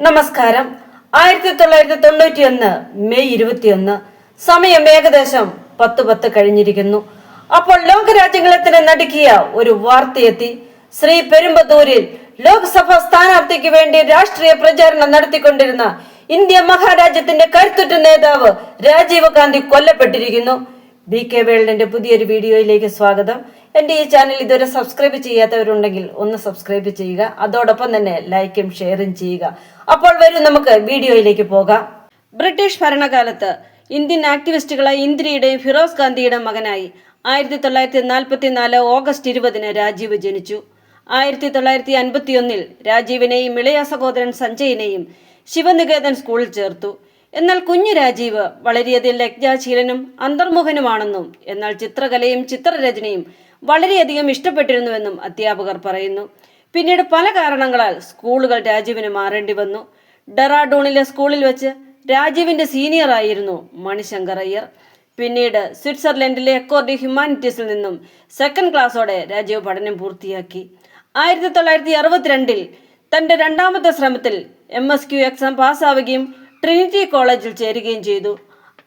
നമസ്കാരം. ആയിരത്തി തൊള്ളായിരത്തി തൊണ്ണൂറ്റി ഒന്ന് മെയ് ഇരുപത്തിയൊന്ന്. സമയം ഏകദേശം പത്ത് പത്ത് കഴിഞ്ഞിരിക്കുന്നു. അപ്പോൾ ലോകരാജ്യങ്ങളെ തന്നെ നടുക്കിയ ഒരു വാർത്തയെത്തി. ശ്രീ പെരുമ്പത്തൂരിൽ ലോക്സഭാ സ്ഥാനാർത്ഥിക്ക് വേണ്ടി രാഷ്ട്രീയ പ്രചാരണം നടത്തിക്കൊണ്ടിരുന്ന ഇന്ത്യ മഹാരാജ്യത്തിന്റെ കരുത്തുറ്റ നേതാവ് രാജീവ് ഗാന്ധി കൊല്ലപ്പെട്ടിരിക്കുന്നു. ബി കെ വേൾഡിന്റെ പുതിയൊരു വീഡിയോയിലേക്ക് സ്വാഗതം. എന്റെ ഈ ചാനൽ ഇതുവരെ സബ്സ്ക്രൈബ് ചെയ്യാത്തവരുണ്ടെങ്കിൽ ഒന്ന് സബ്സ്ക്രൈബ് ചെയ്യുക. അതോടൊപ്പം തന്നെ ലൈക്കും ഷെയറും ചെയ്യുക. അപ്പോൾ വരും നമുക്ക് വീഡിയോയിലേക്ക് പോകാം. ബ്രിട്ടീഷ് ഭരണകാലത്ത് ഇന്ത്യൻ ആക്ടിവിസ്റ്റുകളായ ഇന്ദിരയുടെയും ഫിറോസ് ഗാന്ധിയുടെ മകനായി ആയിരത്തി തൊള്ളായിരത്തി നാൽപ്പത്തി നാല് ഓഗസ്റ്റ് ഇരുപതിന് രാജീവ് ജനിച്ചു. ആയിരത്തി തൊള്ളായിരത്തി അൻപത്തിയൊന്നിൽ രാജീവിനെയും ഇളയ സഹോദരൻ സഞ്ജയിനെയും ശിവനികേതൻ സ്കൂളിൽ ചേർത്തു. എന്നാൽ കുഞ്ഞു രാജീവ് വളരെയധികം ലജ്ജാശീലനും അന്തർമുഖനുമാണെന്നും എന്നാൽ ചിത്രകലയും ചിത്രരചനയും വളരെയധികം ഇഷ്ടപ്പെട്ടിരുന്നുവെന്നും അധ്യാപകർ പറയുന്നു. പിന്നീട് പല കാരണങ്ങളാൽ സ്കൂളുകൾ രാജീവിന് മാറേണ്ടി വന്നു. ഡെറാഡൂണിലെ സ്കൂളിൽ വെച്ച് രാജീവിന്റെ സീനിയർ ആയിരുന്നു മണിശങ്കർ അയ്യർ. പിന്നീട് സ്വിറ്റ്സർലൻഡിലെ അക്കോർഡി ഹ്യൂമാനിറ്റീസിൽ നിന്നും സെക്കൻഡ് ക്ലാസ്സോടെ രാജീവ് പഠനം പൂർത്തിയാക്കി. ആയിരത്തി തൊള്ളായിരത്തി അറുപത്തിരണ്ടിൽ തന്റെ രണ്ടാമത്തെ ശ്രമത്തിൽ എം എസ് ക്യു എക്സാം പാസ്സാവുകയും ട്രിനിറ്റി കോളേജിൽ ചേരുകയും ചെയ്തു.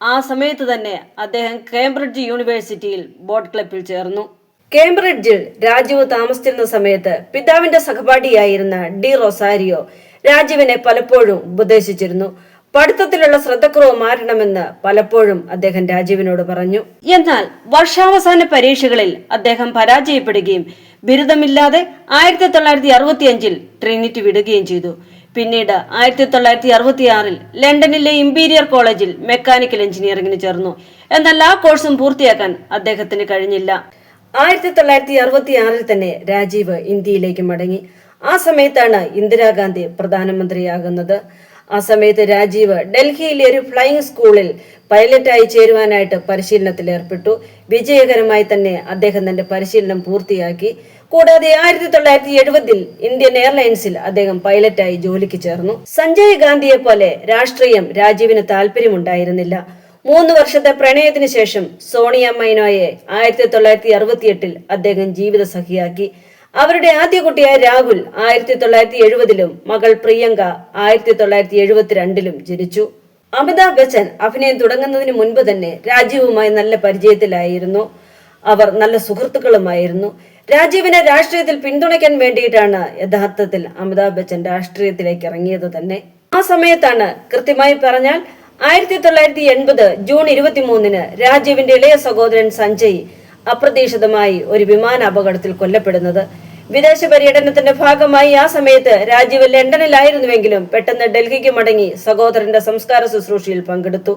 ആ സമയത്ത് തന്നെ അദ്ദേഹം കേംബ്രിഡ്ജ് യൂണിവേഴ്സിറ്റിയിൽ ബോട്ട് ക്ലബിൽ ചേർന്നു. കേംബ്രിഡ്ജിൽ രാജീവ് താമസിച്ചിരുന്ന സമയത്ത് പിതാവിന്റെ സഹപാഠിയായിരുന്ന ഡി റൊസാരിയോ രാജീവിനെ പലപ്പോഴും ഉപദേശിച്ചിരുന്നു. പഠിത്തത്തിലുള്ള ശ്രദ്ധക്കുറവ് മാറണമെന്ന് പലപ്പോഴും അദ്ദേഹം രാജീവിനോട് പറഞ്ഞു. എന്നാൽ വർഷാവസാന പരീക്ഷകളിൽ അദ്ദേഹം പരാജയപ്പെടുകയും ബിരുദമില്ലാതെ ആയിരത്തി തൊള്ളായിരത്തി അറുപത്തിയഞ്ചിൽ ട്രിനിറ്റി വിടുകയും ചെയ്തു. പിന്നീട് ആയിരത്തി തൊള്ളായിരത്തി അറുപത്തിയാറിൽ ലണ്ടനിലെ ഇമ്പീരിയർ കോളേജിൽ മെക്കാനിക്കൽ എഞ്ചിനീയറിംഗിന് ചേർന്നു. എന്നാൽ ആ കോഴ്സും പൂർത്തിയാക്കാൻ അദ്ദേഹത്തിന് കഴിഞ്ഞില്ല. ആയിരത്തി തൊള്ളായിരത്തി അറുപത്തി ആറിൽ തന്നെ രാജീവ് ഇന്ത്യയിലേക്ക് മടങ്ങി. ആ സമയത്താണ് ഇന്ദിരാഗാന്ധി പ്രധാനമന്ത്രിയാകുന്നത്. ആ സമയത്ത് രാജീവ് ഡൽഹിയിലെ ഒരു ഫ്ലൈയിങ് സ്കൂളിൽ പൈലറ്റായി ചേരുവാനായിട്ട് പരിശീലനത്തിൽ ഏർപ്പെട്ടു. വിജയകരമായി തന്നെ അദ്ദേഹം തന്റെ പരിശീലനം പൂർത്തിയാക്കി. കൂടാതെ ആയിരത്തി തൊള്ളായിരത്തി എഴുപതിൽ ഇന്ത്യൻ എയർലൈൻസിൽ അദ്ദേഹം പൈലറ്റായി ജോലിക്ക് ചേർന്നു. സഞ്ജയ് ഗാന്ധിയെ പോലെ രാഷ്ട്രീയം രാജീവിന് താല്പര്യമുണ്ടായിരുന്നില്ല. മൂന്ന് വർഷത്തെ പ്രണയത്തിന് ശേഷം സോണിയ മൈനോയെ ആയിരത്തി തൊള്ളായിരത്തി അറുപത്തിയെട്ടിൽ അദ്ദേഹം ജീവിത സഖിയാക്കി അവരുടെ ആദ്യ കുട്ടിയായ രാഹുൽ ആയിരത്തി തൊള്ളായിരത്തി എഴുപതിലും മകൾ പ്രിയങ്ക ആയിരത്തി തൊള്ളായിരത്തി എഴുപത്തിരണ്ടിലും ജനിച്ചു. അമിതാഭ് ബച്ചൻ അഭിനയം തുടങ്ങുന്നതിന് മുൻപ് തന്നെ രാജീവുമായി നല്ല പരിചയത്തിലായിരുന്നു. അവർ നല്ല സുഹൃത്തുക്കളുമായിരുന്നു. രാജീവിനെ രാഷ്ട്രീയത്തിൽ പിന്തുണയ്ക്കാൻ വേണ്ടിയിട്ടാണ് യഥാർത്ഥത്തിൽ അമിതാഭ് ബച്ചൻ രാഷ്ട്രീയത്തിലേക്ക് ഇറങ്ങിയത് തന്നെ. ആ സമയത്താണ് കൃത്യമായി പറഞ്ഞാൽ ആയിരത്തി തൊള്ളായിരത്തി എൺപത് ജൂൺ ഇരുപത്തിമൂന്നിന് രാജീവിന്റെ ഇളയ സഹോദരൻ സഞ്ജയ് അപ്രതീക്ഷിതമായി ഒരു വിമാന അപകടത്തിൽ കൊല്ലപ്പെടുന്നത്. വിദേശ പര്യടനത്തിന്റെ ഭാഗമായി ആ സമയത്ത് രാജീവ് ലണ്ടനിലായിരുന്നുവെങ്കിലും പെട്ടെന്ന് ഡൽഹിക്ക് മടങ്ങി സഹോദരന്റെ സംസ്കാര ശുശ്രൂഷയിൽ പങ്കെടുത്തു.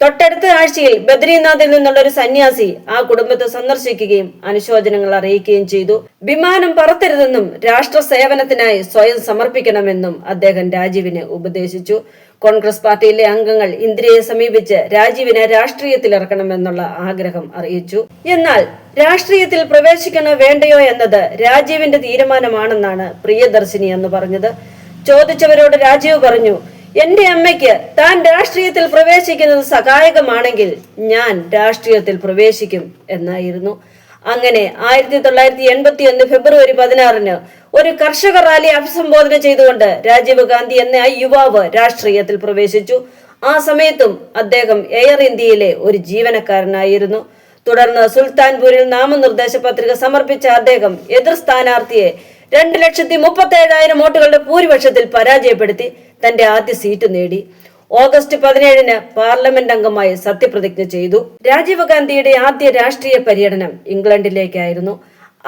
തൊട്ടടുത്ത ആഴ്ചയിൽ ബദ്രീനാഥിൽ നിന്നുള്ള ഒരു സന്യാസി ആ കുടുംബത്തെ സന്ദർശിക്കുകയും അനുശോചനങ്ങൾ അറിയിക്കുകയും ചെയ്തു. വിമാനം പറത്തരുതെന്നും രാഷ്ട്ര സേവനത്തിനായി സ്വയം സമർപ്പിക്കണമെന്നും അദ്ദേഹം രാജീവിനെ ഉപദേശിച്ചു. കോൺഗ്രസ് പാർട്ടിയിലെ അംഗങ്ങൾ ഇന്ദിരയെ സമീപിച്ച് രാജീവിനെ രാഷ്ട്രീയത്തിൽ ഇറക്കണമെന്നുള്ള ആഗ്രഹം അറിയിച്ചു. എന്നാൽ രാഷ്ട്രീയത്തിൽ പ്രവേശിക്കണോ വേണ്ടയോ എന്നത് രാജീവിന്റെ തീരുമാനമാണെന്നാണ് പ്രിയദർശിനി എന്ന് പറഞ്ഞത്. ചോദിച്ചവരോട് രാജീവ് പറഞ്ഞു എന്റെ അമ്മയ്ക്ക് താൻ രാഷ്ട്രീയത്തിൽ പ്രവേശിക്കുന്നത് സഹായകമാണെങ്കിൽ ഞാൻ രാഷ്ട്രീയത്തിൽ പ്രവേശിക്കും എന്നായിരുന്നു. അങ്ങനെ ആയിരത്തി തൊള്ളായിരത്തി എൺപത്തി ഒന്ന് ഫെബ്രുവരി പതിനാറിന് ഒരു കർഷക റാലി അഭിസംബോധന ചെയ്തുകൊണ്ട് രാജീവ് ഗാന്ധി എന്ന ആ യുവാവ് രാഷ്ട്രീയത്തിൽ പ്രവേശിച്ചു. ആ സമയത്തും അദ്ദേഹം എയർ ഇന്ത്യയിലെ ഒരു ജീവനക്കാരനായിരുന്നു. തുടർന്ന് സുൽത്താൻപൂരിൽ നാമനിർദ്ദേശ പത്രിക സമർപ്പിച്ച അദ്ദേഹം എതിർ സ്ഥാനാർത്ഥിയെ രണ്ട് ലക്ഷത്തി മുപ്പത്തി ഏഴായിരം വോട്ടുകളുടെ ഭൂരിപക്ഷത്തിൽ പരാജയപ്പെടുത്തി. തന്റെ ആദ്യ സീറ്റ് നേടി. ഓഗസ്റ്റ് പതിനേഴിന് പാർലമെന്റ് അംഗമായി സത്യപ്രതിജ്ഞ ചെയ്തു. രാജീവ് ഗാന്ധിയുടെ ആദ്യ രാഷ്ട്രീയ പര്യടനം ഇംഗ്ലണ്ടിലേക്കായിരുന്നു.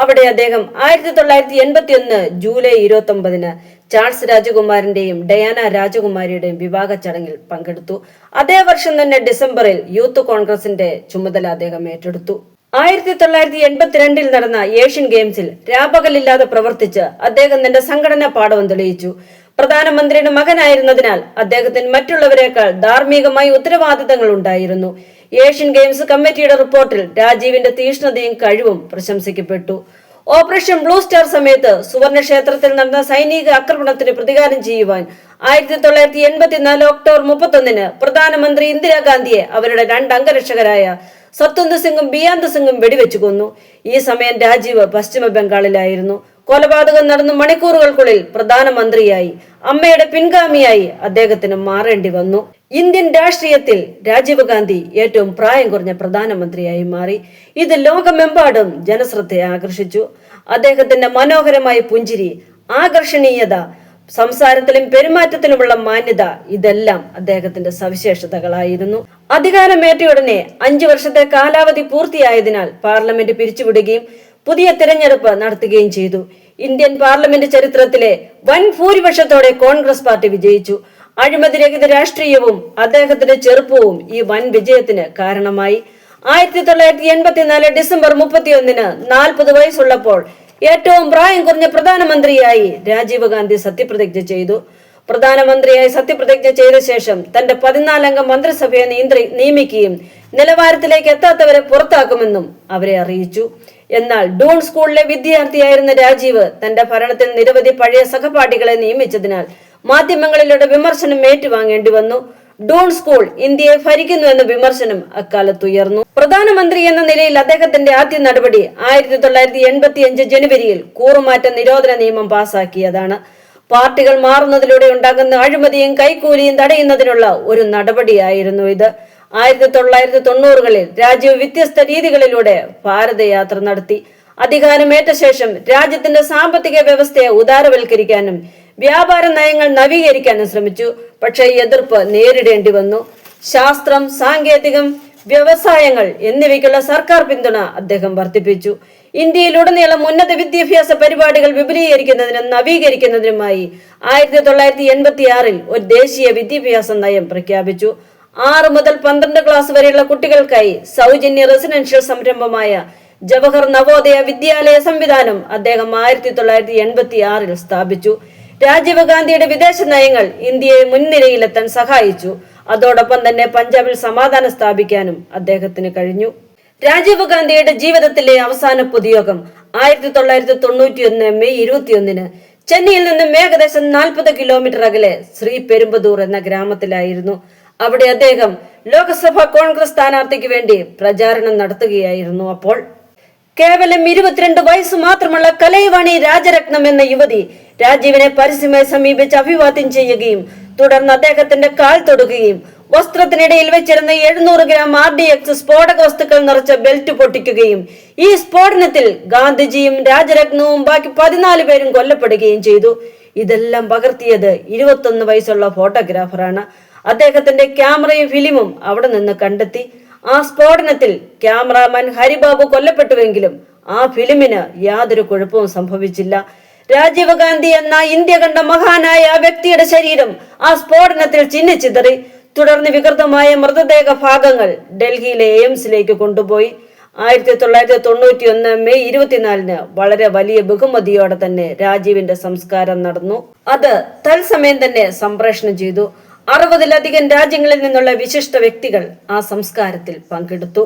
അവിടെ അദ്ദേഹം ആയിരത്തി തൊള്ളായിരത്തി എൺപത്തി ഒന്ന് ജൂലൈ ഇരുപത്തി ഒമ്പതിന് ചാൾസ് രാജകുമാരന്റെയും ഡയാന രാജകുമാരിയുടെയും വിവാഹ ചടങ്ങിൽ പങ്കെടുത്തു. അതേ വർഷം തന്നെ ഡിസംബറിൽ യൂത്ത് കോൺഗ്രസിന്റെ ചുമതല അദ്ദേഹം ഏറ്റെടുത്തു. ആയിരത്തി തൊള്ളായിരത്തി എൺപത്തിരണ്ടിൽ നടന്ന ഏഷ്യൻ ഗെയിംസിൽ രാപകലില്ലാതെ പ്രവർത്തിച്ച് അദ്ദേഹം തന്റെ സംഘടനാ പാഠവും തെളിയിച്ചു. പ്രധാനമന്ത്രിയുടെ മകനായിരുന്നതിനാൽ അദ്ദേഹത്തിന് മറ്റുള്ളവരെക്കാൾ ധാർമ്മികമായി ഉത്തരവാദിത്തങ്ങൾ ഉണ്ടായിരുന്നു. ഏഷ്യൻ ഗെയിംസ് കമ്മിറ്റിയുടെ റിപ്പോർട്ടിൽ രാജീവിന്റെ തീഷ്ണതയും കഴിവും പ്രശംസിക്കപ്പെട്ടു. ഓപ്പറേഷൻ ബ്ലൂ സ്റ്റാർ സമയത്ത് സുവർണ ക്ഷേത്രത്തിൽ നടന്ന സൈനിക ആക്രമണത്തിന് പ്രതികാരം ചെയ്യുവാൻ ആയിരത്തി തൊള്ളായിരത്തി എൺപത്തിനാല് ഒക്ടോബർ മുപ്പത്തൊന്നിന് പ്രധാനമന്ത്രി ഇന്ദിരാഗാന്ധിയെ അവരുടെ രണ്ട് അംഗരക്ഷകരായ സത്വന്ത് സിംഗും ബിയാന്ത് സിംഗും വെടിവെച്ചു കൊന്നു. ഈ സമയം രാജീവ് പശ്ചിമ ബംഗാളിലായിരുന്നു കൊലപാതകം നടന്ന മണിക്കൂറുകൾക്കുള്ളിൽ പ്രധാനമന്ത്രിയായി അമ്മയുടെ പിൻഗാമിയായി അദ്ദേഹത്തിന് മാറേണ്ടി വന്നു. ഇന്ത്യൻ രാഷ്ട്രീയത്തിൽ രാജീവ് ഗാന്ധി ഏറ്റവും പ്രായം കുറഞ്ഞ പ്രധാനമന്ത്രിയായി മാറി. ഇത് ലോകമെമ്പാടും ജനശ്രദ്ധയെ ആകർഷിച്ചു. അദ്ദേഹത്തിന്റെ മനോഹരമായ പുഞ്ചിരി ആകർഷണീയത സംസാരത്തിലും പെരുമാറ്റത്തിലുമുള്ള മാന്യത ഇതെല്ലാം അദ്ദേഹത്തിന്റെ സവിശേഷതകളായിരുന്നു. അധികാരമേറ്റയുടനെ അഞ്ചു വർഷത്തെ കാലാവധി പൂർത്തിയായതിനാൽ പാർലമെന്റ് പിരിച്ചുവിടുകയും പുതിയ തിരഞ്ഞെടുപ്പ് നടത്തുകയും ചെയ്തു. ഇന്ത്യൻ പാർലമെന്റ് ചരിത്രത്തിലെ വൻ ഭൂരിപക്ഷത്തോടെ കോൺഗ്രസ് പാർട്ടി വിജയിച്ചു. അഴിമതിരഹിത രാഷ്ട്രീയവും അദ്ദേഹത്തിന്റെ ചെറുപ്പവും ഈ വൻ വിജയത്തിന് കാരണമായി. ആയിരത്തി തൊള്ളായിരത്തി എൺപത്തിനാല് ഡിസംബർ മുപ്പത്തിയൊന്നിന് നാൽപ്പത് വയസ്സുള്ളപ്പോൾ ഏറ്റവും പ്രായം കുറഞ്ഞ പ്രധാനമന്ത്രിയായി രാജീവ് ഗാന്ധി സത്യപ്രതിജ്ഞ ചെയ്തു. പ്രധാനമന്ത്രിയായി സത്യപ്രതിജ്ഞ ചെയ്ത ശേഷം തന്റെ പതിനാലംഗ മന്ത്രിസഭയെ നിയന്ത്രി നിയമിക്കുകയും നിലവാരത്തിലേക്ക് എത്താത്തവരെ പുറത്താക്കുമെന്നും അവരെ അറിയിച്ചു. എന്നാൽ ഡൂൺ സ്കൂളിലെ വിദ്യാർത്ഥിയായിരുന്ന രാജീവ് തന്റെ ഭരണത്തിൽ നിരവധി പഴയ സഹപാഠികളെ നിയമിച്ചതിനാൽ മാധ്യമങ്ങളിലൂടെ വിമർശനം ഏറ്റുവാങ്ങേണ്ടി വന്നു. ഡൂൺ സ്കൂൾ ഇന്ത്യയെ ഭരിക്കുന്നു എന്ന വിമർശനം അക്കാലത്ത് ഉയർന്നു പ്രധാനമന്ത്രി എന്ന നിലയിൽ അദ്ദേഹത്തിന്റെ ആദ്യ നടപടി ആയിരത്തി തൊള്ളായിരത്തി എൺപത്തി അഞ്ച് ജനുവരിയിൽ കൂറുമാറ്റ നിരോധന നിയമം പാസാക്കിയതാണ്. പാർട്ടികൾ മാറുന്നതിലൂടെ ഉണ്ടാകുന്ന അഴിമതിയും കൈക്കൂലിയും തടയുന്നതിനുള്ള ഒരു നടപടിയായിരുന്നു ഇത്. ആയിരത്തി തൊള്ളായിരത്തി തൊണ്ണൂറുകളിൽ രാജ്യം വ്യത്യസ്ത രീതികളിലൂടെ ഭാരതയാത്ര നടത്തി. അധികാരമേറ്റ ശേഷം രാജ്യത്തിന്റെ സാമ്പത്തിക വ്യവസ്ഥയെ ഉദാരവൽക്കരിക്കാനും വ്യാപാര നയങ്ങൾ നവീകരിക്കാനും ശ്രമിച്ചു. പക്ഷേ എതിർപ്പ് നേരിടേണ്ടി വന്നു. ശാസ്ത്രം സാങ്കേതികം വ്യവസായങ്ങൾ എന്നിവയ്ക്കുള്ള സർക്കാർ പിന്തുണ അദ്ദേഹം വർദ്ധിപ്പിച്ചു. ഇന്ത്യയിലുടനീളം ഉന്നത വിദ്യാഭ്യാസ പരിപാടികൾ വിപുലീകരിക്കുന്നതിനും നവീകരിക്കുന്നതിനുമായി ആയിരത്തി തൊള്ളായിരത്തി എൺപത്തി ആറിൽ ഒരു ദേശീയ വിദ്യാഭ്യാസ നയം പ്രഖ്യാപിച്ചു. ആറ് മുതൽ പന്ത്രണ്ട് ക്ലാസ് വരെയുള്ള കുട്ടികൾക്കായി സൗജന്യ റെസിഡൻഷ്യൽ സംരംഭമായ ജവഹർ നവോദയ വിദ്യാലയ സംവിധാനം അദ്ദേഹം ആയിരത്തി തൊള്ളായിരത്തി എൺപത്തി ആറിൽ സ്ഥാപിച്ചു. രാജീവ് ഗാന്ധിയുടെ വിദേശ നയങ്ങൾ ഇന്ത്യയെ മുൻനിരയിലെത്താൻ സഹായിച്ചു. അതോടൊപ്പം തന്നെ പഞ്ചാബിൽ സമാധാനം സ്ഥാപിക്കാനും അദ്ദേഹത്തിന് കഴിഞ്ഞു. രാജീവ് ഗാന്ധിയുടെ ജീവിതത്തിലെ അവസാന പൊതുയോഗം ആയിരത്തി തൊള്ളായിരത്തി തൊണ്ണൂറ്റി ഒന്ന് മെയ് ഇരുപത്തിയൊന്നിന് ചെന്നൈയിൽ നിന്നും ഏകദേശം നാൽപ്പത് കിലോമീറ്റർ അകലെ ശ്രീ പെരുമ്പതൂർ എന്ന ഗ്രാമത്തിലായിരുന്നു. അവിടെ അദ്ദേഹം ലോക്സഭാ കോൺഗ്രസ് സ്ഥാനാർത്ഥിക്ക് വേണ്ടി പ്രചാരണം നടത്തുകയായിരുന്നു അപ്പോൾ. കേവലം ഇരുപത്തിരണ്ട് വയസ്സ് മാത്രമുള്ള കലൈവാണി രാജരത്നം എന്ന യുവതി രാജീവിനെ പരസ്യമായി സമീപിച്ച് അഭിവാദ്യം ചെയ്യുകയും തുടർന്ന് അദ്ദേഹത്തിന്റെ കാൽ തൊടുകയും വസ്ത്രത്തിനിടയിൽ വെച്ചിരുന്ന എഴുന്നൂറ് ഗ്രാം ആർ ഡി എക്സ് സ്ഫോടക വസ്തുക്കൾ നിറച്ച ബെൽറ്റ് പൊട്ടിക്കുകയും ഈ സ്ഫോടനത്തിൽ ഗാന്ധിജിയും രാജരത്നവും ബാക്കി പതിനാല് പേരും കൊല്ലപ്പെടുകയും ചെയ്തു. ഇതെല്ലാം പകർത്തിയത് ഇരുപത്തൊന്ന് വയസ്സുള്ള ഫോട്ടോഗ്രാഫറാണ്. അദ്ദേഹത്തിന്റെ ക്യാമറയും ഫിലിമും അവിടെ നിന്ന് കണ്ടെത്തി. ആ സ്ഫോടനത്തിൽ ക്യാമറാമാൻ ഹരിബാബു കൊല്ലപ്പെട്ടുവെങ്കിലും ആ ഫിലിമിന് യാതൊരു കുഴപ്പവും സംഭവിച്ചില്ല. രാജീവ് ഗാന്ധി എന്ന ഇന്ത്യ കണ്ട മഹാനായ ആ വ്യക്തിയുടെ ശരീരം ആ സ്ഫോടനത്തിൽ ചിന്നിച്ചിതറി തുടർന്ന് വികൃതമായ മൃതദേഹ ഭാഗങ്ങൾ ഡൽഹിയിലെ എയിംസിലേക്ക് കൊണ്ടുപോയി. ആയിരത്തി തൊള്ളായിരത്തി തൊണ്ണൂറ്റി ഒന്ന് മെയ് ഇരുപത്തിനാലിന് വളരെ വലിയ ബഹുമതിയോടെ തന്നെ രാജീവിന്റെ സംസ്കാരം നടന്നു. അത് തത്സമയം തന്നെ സംപ്രേഷണം ചെയ്തു. അറുപതിലധികം രാജ്യങ്ങളിൽ നിന്നുള്ള വിശിഷ്ട വ്യക്തികൾ ആ സംസ്കാരത്തിൽ പങ്കെടുത്തു.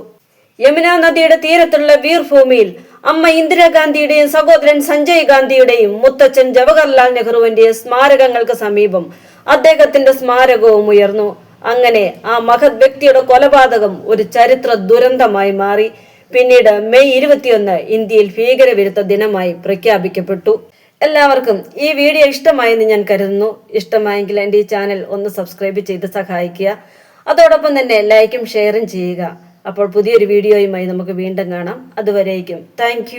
യമുന നദിയുടെ തീരത്തുള്ള വീർഭൂമിയിൽ അമ്മ ഇന്ദിരാഗാന്ധിയുടെയും സഹോദരൻ സഞ്ജയ് ഗാന്ധിയുടെയും മുത്തച്ഛൻ ജവഹർലാൽ നെഹ്റുവിന്റെയും സ്മാരകങ്ങൾക്ക് സമീപം അദ്ദേഹത്തിന്റെ സ്മാരകവും ഉയർന്നു. അങ്ങനെ ആ മഹത് വ്യക്തിയുടെ കൊലപാതകം ഒരു ചരിത്ര ദുരന്തമായി മാറി. പിന്നീട് മെയ് ഇരുപത്തിയൊന്ന് ഇന്ത്യയിൽ ഭീകരവിരുദ്ധ ദിനമായി പ്രഖ്യാപിക്കപ്പെട്ടു. എല്ലാവർക്കും ഈ വീഡിയോ ഇഷ്ടമായെന്ന് ഞാൻ കരുതുന്നു. ഇഷ്ടമായെങ്കിൽ എന്റെ ഈ ചാനൽ ഒന്ന് സബ്സ്ക്രൈബ് ചെയ്ത് സഹായിക്കുക. അതോടൊപ്പം തന്നെ ലൈക്കും ഷെയറും ചെയ്യുക. അപ്പോൾ പുതിയൊരു വീഡിയോയുമായി നമുക്ക് വീണ്ടും കാണാം. അതുവരേക്കും താങ്ക്